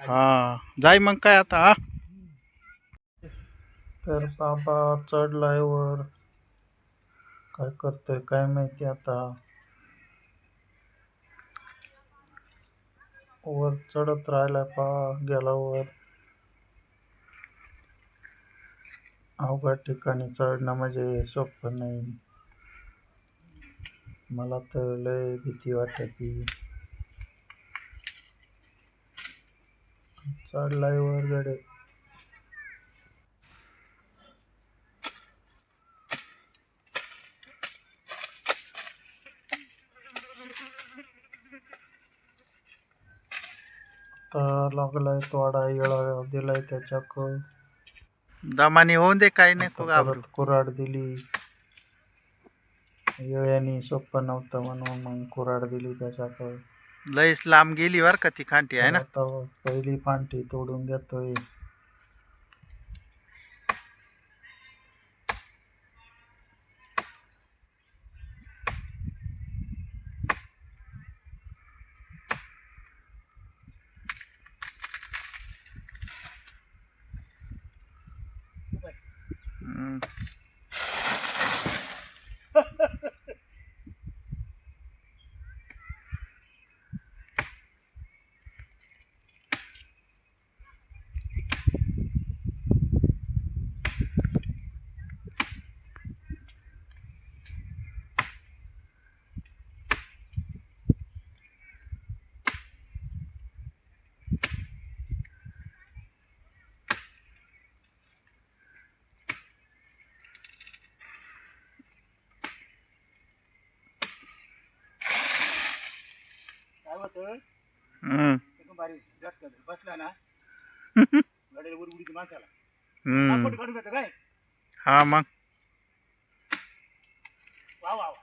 हा जाय मग काय आता हा? तर बाबा चढलाय वर. काय करतोय काय माहिती आता? वर चढत राहिलाय पा गेला वर. अवघड ठिकाणी चढणं म्हणजे सोपं नाही. मला तर लय भीती वाटते. चढलाय वर गडे. तर लागलाय तोडा येळा दिलाय त्याच्याक. दमाने होऊन दे काही नाही परत कुराड दिली. येळ्यानी सोपं नव्हतं म्हणून मग कुराड दिली त्याच्याक. लयच लांब गेली बर का ती खांटी आहे ना? पहिली फांटी तोडून घेतोय हम्म. काय होतं. हम्म. एकदम भारी झटका बसला ना. गाडीला वर उडीची माणसाला. हम्म. कापड काढून घेतं काय? हा मग. वा वा वा.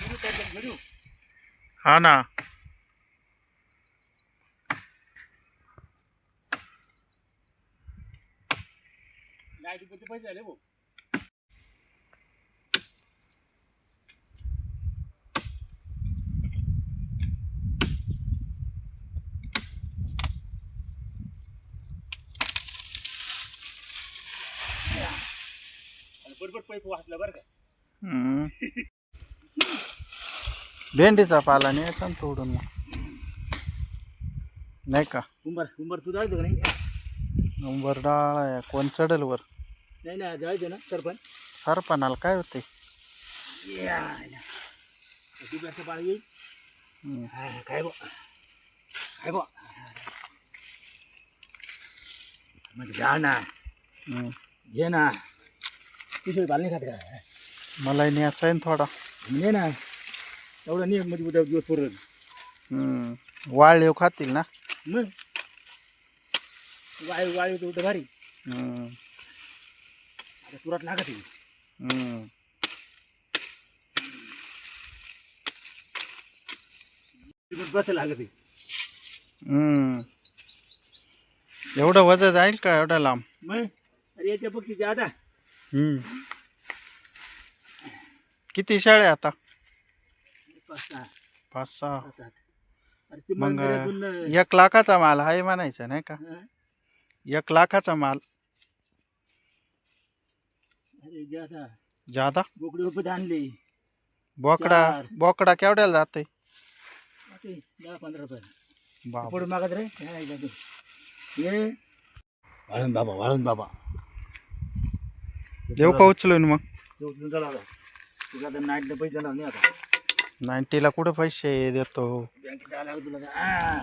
घरी त्याच्यात घरी हा ना. लाइट पण पैसे झाले भाऊ. आणि पटपट पैप वाचला बरं का? हम्म. भेंडीचा पाला न्यायचा ना तोडून मग. नाही का? कुंभार कुंभार तू जायचं का नाही? नंबर डाळ आहे कोण चढल वर? नाही ना जायचं ना सरपंच सरपणाला काय होते? या दिव्याचं पाणी येईल हा, काय बा काय बा म्हणजे जा ना. ये ना. पिशवी पाल नाही खात का मला न्यायचा आहे ना थोडा ये ना एवढा नियममध्ये उद्या दिवस पुरत हम्म. वाळलेव खातील ना मग वायू वायू तर उद्या भारी हम्म. आता तुरात लागत आहे. हम्म. तिकडं लागत आहे. हम्म. एवढं वजन जाईल का एवढं लांब मग अरे याच्या पक्षी आता हम्म. किती शाळे आता? पाच सहा पाच सहा सात आठ अरे ते मग मंदिरातून एक लाखाचा माल आहे म्हणायचं नाही का? हं? एक लाखाचा माल. अरे जे आता जादा? बोकडे आणले. बोकडा चार. बोकडा केवढ्याला जाते ते दहा पंधरा रुपये बाबा पडून मागत रे. काय ऐका तू ये वाळून बाबा वाळून बाबा. देऊ का उचलून मग? तो उचलून चला आता. नाईटला पैसे जाणार नाही आता नाईन्टीला कुठं पैसे देतो? बँकेत तुला आ.